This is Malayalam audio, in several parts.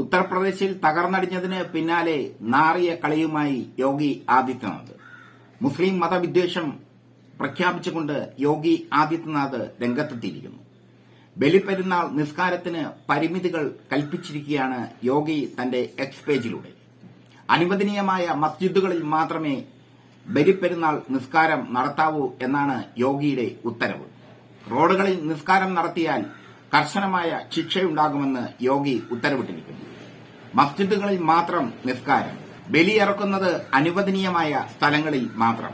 ഉത്തർപ്രദേശിൽ തകർന്നടിഞ്ഞതിന് പിന്നാലെ നാറിയ കളിയുമായി യോഗി ആദിത്യനാഥ്. മുസ്ലിം മതവിദ്വേഷം പ്രഖ്യാപിച്ചുകൊണ്ട് യോഗി ആദിത്യനാഥ് രംഗത്തെത്തിയിരിക്കുന്നു. ബലിപ്പെരുന്നാൾ നിസ്കാരത്തിന് പരിമിതികൾ കൽപ്പിച്ചിരിക്കുകയാണ് യോഗി തന്റെ എക്സ് പേജിലൂടെ. അനുവദനീയമായ മസ്ജിദുകളിൽ മാത്രമേ ബലിപ്പെരുന്നാൾ നിസ്കാരം നടത്താവൂ എന്നാണ് യോഗിയുടെ ഉത്തരവ്. റോഡുകളിൽ നിസ്കാരം നടത്തിയാൽ കർശനമായ ശിക്ഷയുണ്ടാകുമെന്ന് യോഗി ഉത്തരവിട്ടിരിക്കുന്നു. മസ്ജിദുകളിൽ മാത്രം നിസ്കാരം ബലിയിറക്കുന്നത് അനുവദനീയമായ സ്ഥലങ്ങളിൽ മാത്രം.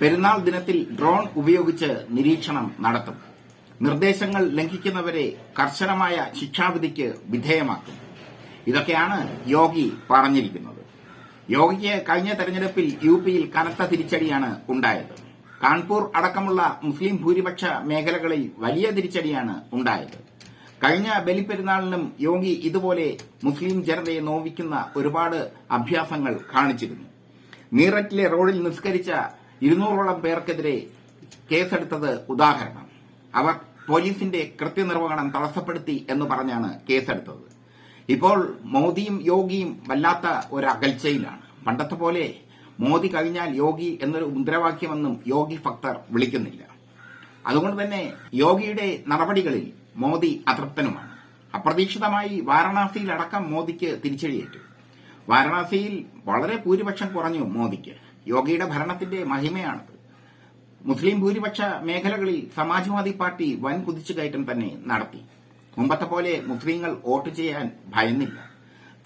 പെരുന്നാൾ ദിനത്തിൽ ഡ്രോൺ ഉപയോഗിച്ച് നിരീക്ഷണം നടത്തും. നിർദ്ദേശങ്ങൾ ലംഘിക്കുന്നവരെ കർശനമായ ശിക്ഷാവിധിക്ക് വിധേയമാക്കും. ഇതൊക്കെയാണ് യോഗി പറഞ്ഞിരിക്കുന്നത്. യോഗിക്ക് കഴിഞ്ഞ തെരഞ്ഞെടുപ്പിൽ യു പിയിൽ കനത്ത തിരിച്ചടിയാണ് ഉണ്ടായത്. കാൺപൂർ അടക്കമുള്ള മുസ്ലിം ഭൂരിപക്ഷ മേഖലകളിൽ വലിയ തിരിച്ചടിയാണ് ഉണ്ടായത്. കഴിഞ്ഞ ബലിപ്പെരുന്നാളിനും യോഗി ഇതുപോലെ മുസ്ലിം ജനതയെ നോവിക്കുന്ന ഒരുപാട് അഭ്യാസങ്ങൾ കാണിച്ചിരുന്നു. മീററ്റിലെ റോഡിൽ നിസ്കരിച്ച ഇരുന്നൂറോളം പേർക്കെതിരെ കേസെടുത്തത് ഉദാഹരണം. അവർ പോലീസിന്റെ കൃത്യനിർവഹണം തടസ്സപ്പെടുത്തി എന്ന് പറഞ്ഞാണ് കേസെടുത്തത്. ഇപ്പോൾ മോദിയും യോഗിയും വല്ലാത്ത ഒരു അകൽച്ചയിലാണ്. പണ്ടത്തെ പോലെ മോദി കഴിഞ്ഞാൽ യോഗി എന്നൊരു മുദ്രാവാക്യമെന്നും യോഗി ഭക്തർ വിളിക്കുന്നില്ല. അതുകൊണ്ട് തന്നെ യോഗിയുടെ നടപടികളിൽ മോദി അതൃപ്തനുമാണ്. അപ്രതീക്ഷിതമായി വാരണാസിയിലടക്കം മോദിക്ക് തിരിച്ചടിയേറ്റു. വാരണാസിയിൽ വളരെ ഭൂരിപക്ഷം കുറഞ്ഞു മോദിക്ക്. യോഗിയുടെ ഭരണത്തിന്റെ മഹിമയാണത്. മുസ്ലിം ഭൂരിപക്ഷ മേഖലകളിൽ സമാജ്വാദി പാർട്ടി വൻ കുതിച്ചുകയറ്റം തന്നെ നടത്തി. മുമ്പത്തെ പോലെ മുസ്ലിങ്ങൾ വോട്ട് ചെയ്യാൻ ഭയന്നില്ല.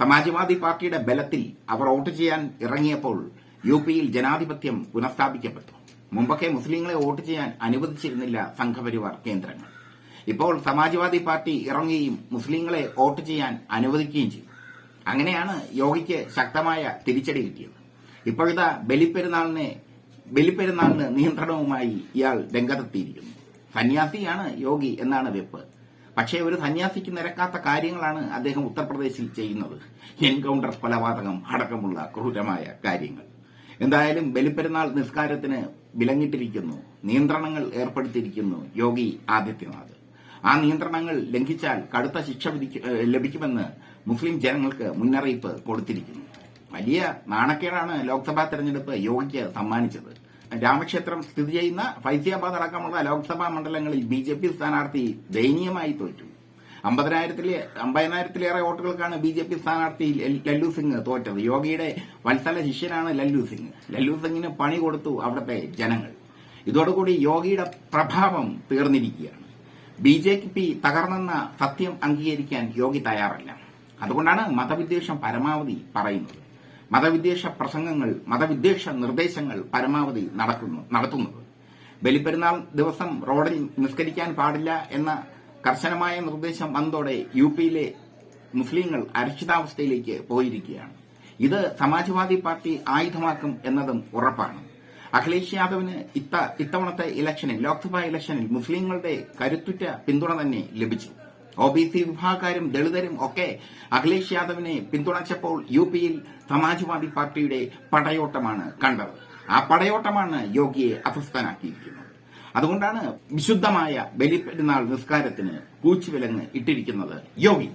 സമാജ്വാദി പാർട്ടിയുടെ ബലത്തിൽ അവർ വോട്ട് ചെയ്യാൻ ഇറങ്ങിയപ്പോൾ യു പിയിൽ ജനാധിപത്യം പുനഃസ്ഥാപിക്കപ്പെട്ടു. മുമ്പൊക്കെ മുസ്ലിങ്ങളെ വോട്ട് ചെയ്യാൻ അനുവദിച്ചിരുന്നില്ല സംഘപരിവാർ കേന്ദ്രങ്ങൾ. ഇപ്പോൾ സമാജ്വാദി പാർട്ടി ഇറങ്ങുകയും മുസ്ലിങ്ങളെ വോട്ട് ചെയ്യാൻ അനുവദിക്കുകയും ചെയ്തു. അങ്ങനെയാണ് യോഗിക്ക് ശക്തമായ തിരിച്ചടി കിട്ടിയത്. ഇപ്പോഴത്തെ ബലിപ്പെരുന്നാളിനെ ബലിപ്പെരുന്നാളിന് നിയന്ത്രണവുമായി ഇയാൾ രംഗത്തെത്തിയിരിക്കുന്നു. സന്യാസിയാണ് യോഗി എന്നാണ് വെപ്പ്. പക്ഷേ ഒരു സന്യാസിക്ക് നിരക്കാത്ത കാര്യങ്ങളാണ് അദ്ദേഹം ഉത്തർപ്രദേശിൽ ചെയ്യുന്നത്. എൻകൗണ്ടർ കൊലപാതകം അടക്കമുള്ള ക്രൂരമായ കാര്യങ്ങൾ. എന്തായാലും ബലിപ്പെരുന്നാൾ നിസ്കാരത്തിന് വിലങ്ങിട്ടിരിക്കുന്നു. നിയന്ത്രണങ്ങൾ ഏർപ്പെടുത്തിയിരിക്കുന്നു യോഗി ആദിത്യനാഥ്. ആ നിയന്ത്രണങ്ങൾ ലംഘിച്ചാൽ കടുത്ത ശിക്ഷ ലഭിക്കുമെന്ന് മുസ്ലിം ജനങ്ങൾക്ക് മുന്നറിയിപ്പ് കൊടുത്തിരിക്കുന്നു. വലിയ നാണക്കേടാണ് ലോക്സഭാ തെരഞ്ഞെടുപ്പ് യോഗിക്ക് സമ്മാനിച്ചത്. രാമക്ഷേത്രം സ്ഥിതി ചെയ്യുന്ന ഫൈസിയാബാദ് അടക്കമുള്ള ലോക്സഭാ മണ്ഡലങ്ങളിൽ ബി ജെ പി സ്ഥാനാർത്ഥി ദയനീയമായി തോറ്റു. അമ്പതിനായിരത്തിലെ അമ്പതിനായിരത്തിലേറെ വോട്ടുകൾക്കാണ് ബി ജെ പി സ്ഥാനാർത്ഥി ലല്ലു സിംഗ് തോറ്റത്. യോഗിയുടെ വത്സല ശിഷ്യനാണ് ലല്ലു സിംഗ്. ലല്ലു സിംഗിന് പണി കൊടുത്തു അവിടുത്തെ ജനങ്ങൾ. ഇതോടുകൂടി യോഗിയുടെ പ്രഭാവം തീർന്നിരിക്കുകയാണ്. ബി ജെ പി തകർന്നെന്ന സത്യം അംഗീകരിക്കാൻ യോഗി തയ്യാറല്ല. അതുകൊണ്ടാണ് മതവിദ്വേഷം പരമാവധി പറയുന്നത്. മതവിദ്വേഷ പ്രസംഗങ്ങൾ മതവിദ്വേഷ നിർദ്ദേശങ്ങൾ പരമാവധി നടക്കുന്നു നടത്തുന്നത്. ബലിപ്പെരുന്നാൾ ദിവസം റോഡിൽ നിസ്കരിക്കാൻ പാടില്ല എന്ന കർശനമായ നിർദ്ദേശം വന്നതോടെ യു പിയിലെ മുസ്ലിങ്ങൾ അരക്ഷിതാവസ്ഥയിലേക്ക് പോയിരിക്കുകയാണ്. ഇത് സമാജ്വാദി പാർട്ടി ആയുധമാക്കും എന്നതും ഉറപ്പാണ്. അഖിലേഷ് യാദവിന് ഇത്ത ഇത്തവണത്തെ ഇലക്ഷനിൽ ലോക്സഭാ ഇലക്ഷനിൽ മുസ്ലിങ്ങളുടെ കരുത്തുറ്റ പിന്തുണ തന്നെ ലഭിച്ചു. ഒ ബി സി വിഭാഗക്കാരും ദളിതരും ഒക്കെ അഖിലേഷ് യാദവിനെ പിന്തുണച്ചപ്പോൾ യു പിയിൽ സമാജ്വാദി പാർട്ടിയുടെ പടയോട്ടമാണ് കണ്ടത്. ആ പടയോട്ടമാണ് യോഗിയെ അസ്വസ്ഥനാക്കിയിരിക്കുന്നത്. അതുകൊണ്ടാണ് വിശുദ്ധമായ ബലിപ്പെരുന്നാൾ നിസ്കാരത്തിന് കൂച്ചുവിലങ്ങ് ഇട്ടിരിക്കുന്നത് യോഗി.